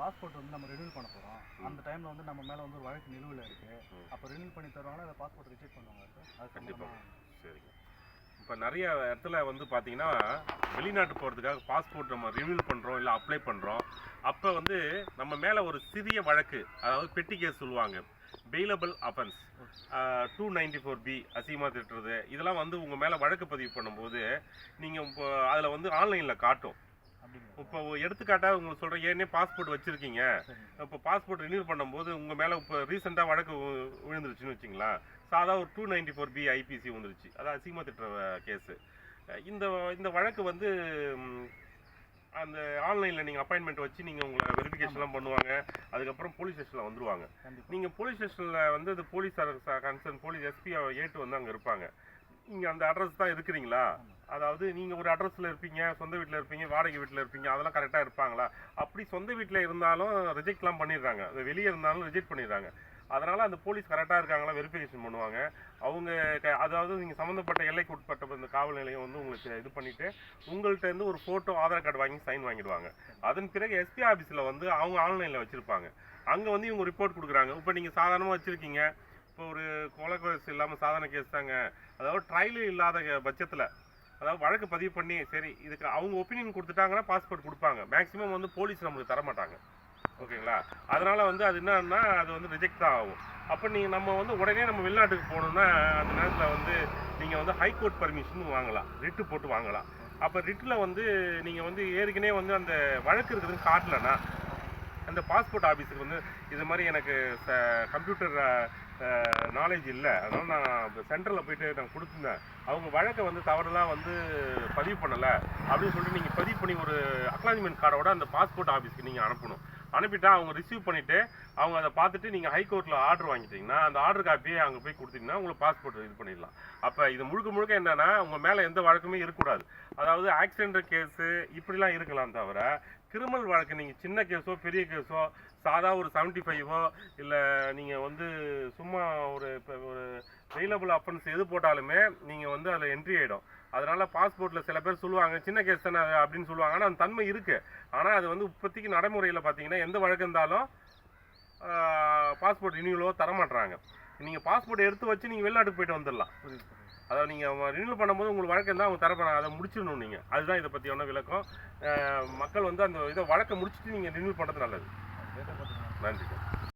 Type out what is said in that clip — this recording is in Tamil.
பாஸ்போர்ட் வந்து நம்ம ரினியூல் பண்ண போகிறோம் அந்த டைமில் வந்து நம்ம மேலே வந்து ஒரு வழக்கு நிலுவையில் இருக்குது. அப்போ ரினியூல் பண்ணி தருவாங்களா? இல்லை பாஸ்போர்ட் ரிஜெக்ட் பண்ணுவாங்க சார் அது கண்டிப்பா. சம்பந்தமா- சரிங்க. இப்போ நிறைய இடத்துல வந்து பார்த்தீங்கன்னா வெளிநாட்டு போகிறதுக்காக பாஸ்போர்ட் நம்ம ரினியூல் பண்ணுறோம் இல்லை அப்ளை பண்ணுறோம் அப்போ வந்து நம்ம மேலே ஒரு சிறிய வழக்கு அதாவது பெட்டி கேஸ் சொல்லுவாங்க. Bailable offence two ninety four B அசிங்கமாக திட்டுறது. இதெல்லாம் வந்து உங்கள் மேலே வழக்கு பதிவு பண்ணும்போது நீங்கள் இப்போ அதில் வந்து ஆன்லைனில் காட்டும். இப்போ எடுத்துக்காட்டாக உங்களுக்கு சொல்கிறேன் ஏற்கனவே பாஸ்போர்ட் வச்சுருக்கீங்க. இப்போ பாஸ்போர்ட் ரினியூ பண்ணும்போது உங்கள் மேலே இப்போ ரீசெண்டாக வழக்கு விழுந்துருச்சுன்னு வச்சுங்களேன். சாதா ஒரு two ninety four B IPC வந்துருச்சு. அதான் அசிங்கமாக திட்டுற கேஸு இந்த இந்த வழக்கு வந்து அந்த ஆன்லைனில் நீங்கள் அப்பாயின்மெண்ட் வச்சு நீங்கள் உங்களை வெரிஃபிகேஷன்லாம் பண்ணுவாங்க. அதுக்கப்புறம் போலீஸ் ஸ்டேஷனில் வந்துருவாங்க. கண்டிப்பாக நீங்கள் போலீஸ் ஸ்டேஷனில் வந்து அது போலீஸ் கன்சர்ன் போலீஸ் எஸ்பி ஏட்டு வந்து அங்கே இருப்பாங்க. நீங்கள் அந்த அட்ரஸ் தான் இருக்கிறீங்களா அதாவது நீங்கள் ஒரு அட்ரஸில் இருப்பீங்க சொந்த வீட்டில் இருப்பீங்க வாடகை வீட்டில் இருப்பீங்க அதெல்லாம் கரெக்டாக இருப்பாங்களா? அப்படி சொந்த வீட்டில் இருந்தாலும் ரிஜெக்ட்லாம் பண்ணிடுறாங்க. அது வெளியே இருந்தாலும் ரிஜெக்ட் பண்ணிடுறாங்க. அதனால் அந்த போலீஸ் கரெக்டாக இருக்காங்களா வெரிஃபிகேஷன் பண்ணுவாங்க. அவங்க க- அதாவது நீங்கள் சம்மந்தப்பட்ட எல்லைக்கு உட்பட்ட இந்த காவல் நிலையம் வந்து உங்களுக்கு இது பண்ணிவிட்டு உங்கள்கிட்டருந்து ஒரு ஃபோட்டோ ஆதார் கார்டு வாங்கி சைன் வாங்கிடுவாங்க. அதன் பிறகு எஸ்பி ஆஃபீஸில் வந்து அவங்க ஆன்லைனில் வச்சுருப்பாங்க. அங்கே வந்து இவங்க ரிப்போர்ட் கொடுக்குறாங்க. இப்போ நீங்கள் சாதாரணமாக வச்சுருக்கீங்க. இப்போ ஒரு கொலை கேஸ் இல்லாமல் சாதாரண கேஸ் தாங்க. அதாவது ட்ரையல் இல்லாத பட்சத்தில் அதாவது வழக்கு பதிவு பண்ணி சரி இதுக்கு அவங்க ஒப்பீனியன் கொடுத்துட்டாங்கன்னா பாஸ்போர்ட் கொடுப்பாங்க. மேக்ஸிமம் வந்து போலீஸ் நம்மளுக்கு தரமாட்டாங்க. ஓகேங்களா? அதனால் வந்து அது என்னன்னா அது வந்து ரிஜெக்ட் தான் ஆகும். அப்போ நீங்கள் நம்ம வந்து உடனே நம்ம வெளிநாட்டுக்கு போகணுன்னா அந்த நேரத்தில் வந்து நீங்கள் வந்து ஹைகோர்ட் பர்மிஷன் வாங்கலாம். ரிட்டு போட்டு வாங்கலாம். அப்போ ரிட்டில் வந்து நீங்கள் வந்து ஏற்கனவே வந்து அந்த வழக்கு இருக்குதுன்னு காட்டலன்னா அந்த பாஸ்போர்ட் ஆஃபீஸுக்கு வந்து இது மாதிரி எனக்கு கம்ப்யூட்டர் நாலேஜ் இல்லை. அதனால நான் சென்டரில் போயிட்டு நான் கொடுத்துருந்தேன். அவங்க வழக்கை வந்து தவறுலாம் வந்து பதிவு பண்ணலை. அப்படின்னு சொல்லிட்டு நீங்கள் பதிவு பண்ணி ஒரு அக்னாலஜ்மெண்ட் கார்டோட அந்த பாஸ்போர்ட் ஆஃபீஸ்க்கு நீங்கள் அனுப்பணும். அனுப்பிட்டா அவங்க ரிசீவ் பண்ணிவிட்டு அவங்க அதை பார்த்துட்டு நீங்கள் ஹைகோர்ட்டில் ஆர்டர் வாங்கிட்டீங்கன்னா அந்த ஆர்டர் காப்பியை அங்கே போய் கொடுத்தீங்கன்னா உங்களுக்கு பாஸ்போர்ட் இது பண்ணிடலாம். அப்போ இது முழுக்க முழுக்க என்னென்னா உங்கள் மேலே எந்த வழக்குமே இருக்கக்கூடாது. அதாவது ஆக்சிடென்ட் கேஸு இப்படிலாம் இருக்கலாம் தவிர கிரிமினல் வழக்கு. நீங்கள் சின்ன கேஸோ பெரிய கேஸோ சாதா ஒரு செவன்ட்டி ஃபைவோ இல்லை நீங்கள் வந்து சும்மா ஒரு இப்போ ஒரு வெயிலபிள் அஃபன்ஸ் எது போட்டாலுமே நீங்கள் வந்து அதில் என்ட்ரி ஆகிடும் அதனால் பாஸ்போர்ட்டில் சில பேர் சொல்லுவாங்க சின்ன கேஸ் தானே அது? அப்படின்னு சொல்லுவாங்க. ஆனால் அந்த தன்மை இருக்குது ஆனால் அது வந்து இப்போதைக்கு நடைமுறையில் பார்த்தீங்கன்னா எந்த வழக்கு இருந்தாலும் பாஸ்போர்ட் ரினியூலோ தரமாட்டுறாங்க நீங்கள் பாஸ்போர்ட் எடுத்து வச்சு நீங்கள் வெளிநாட்டுக்கு போயிட்டு வந்துடலாம். புரியுது அதாவது நீங்கள் ரினியூல் பண்ணும்போது உங்களுக்கு வழக்கம் தான் அவங்க தரப்போறாங்க. அதை முடிச்சிடணும் நீங்கள் அதுதான் இதை பற்றியான விளக்கம். மக்கள் வந்து அந்த இதை வழக்கை முடிச்சுட்டு நீங்கள் ரினியூவல் பண்ணுறது நல்லது. நன்றி.